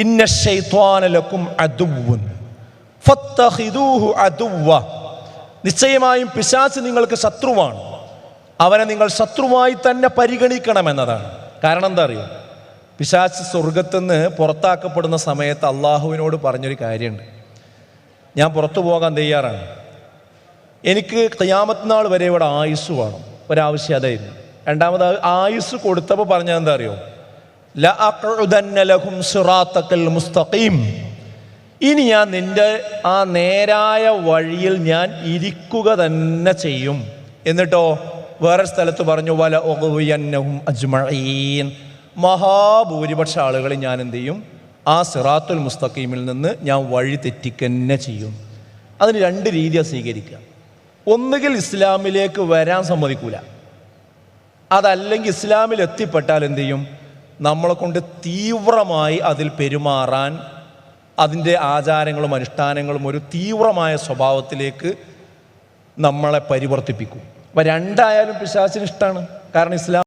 ഇന്ന നിശ്ചയമായും പിശാച്ച് നിങ്ങൾക്ക് ശത്രുവാണ്. അവനെ നിങ്ങൾ ശത്രുവായി തന്നെ പരിഗണിക്കണമെന്നതാണ്. കാരണം എന്താ അറിയോ? പിശാച്ച് സ്വർഗത്തുനിന്ന് പുറത്താക്കപ്പെടുന്ന സമയത്ത് അള്ളാഹുവിനോട് പറഞ്ഞൊരു കാര്യമുണ്ട്. ഞാൻ പുറത്തു പോകാൻ തയ്യാറാണ്. എനിക്ക് ക്യാമത്തനാൾ വരെ ഇവിടെ ആയുസ് വേണം. ഒരാവശ്യം അതായിരുന്നു. രണ്ടാമത് ആയുസ് കൊടുത്തപ്പോൾ പറഞ്ഞാൽ എന്താ അറിയോ? മുസ്തഖീം. ഇനി ഞാൻ നിന്റെ ആ നേരായ വഴിയിൽ ഞാൻ ഇരിക്കുക തന്നെ ചെയ്യും. എന്നിട്ടോ വേറെ സ്ഥലത്ത് പറഞ്ഞു വല ഒകുയന്നഹും അജ്മഈൻ. മഹാഭൂരിപക്ഷ ആളുകളെ ഞാൻ എന്ത് ചെയ്യും? ആ സിറാത്തുൽ മുസ്തഖീമിൽ നിന്ന് ഞാൻ വഴി തെറ്റിക്കന്നെ ചെയ്യും. അതിന് രണ്ട് രീതിയാണ് സ്വീകരിക്കുക. ഒന്നുകിൽ ഇസ്ലാമിലേക്ക് വരാൻ സമ്മതിക്കൂല. അതല്ലെങ്കിൽ ഇസ്ലാമിൽ എത്തിപ്പെട്ടാൽ എന്ത് ചെയ്യും? നമ്മളെ കൊണ്ട് തീവ്രമായി അതിൽ പെരുമാറാൻ അതിന്റെ ആചാരങ്ങളും അനുഷ്ഠാനങ്ങളും ഒരു തീവ്രമായ സ്വഭാവത്തിലേക്ക് നമ്മളെ പരിവർത്തിപ്പിക്കും. അപ്പം രണ്ടായാലും പിശാചിന് ഇഷ്ടമാണ്. കാരണം ഇസ്ലാം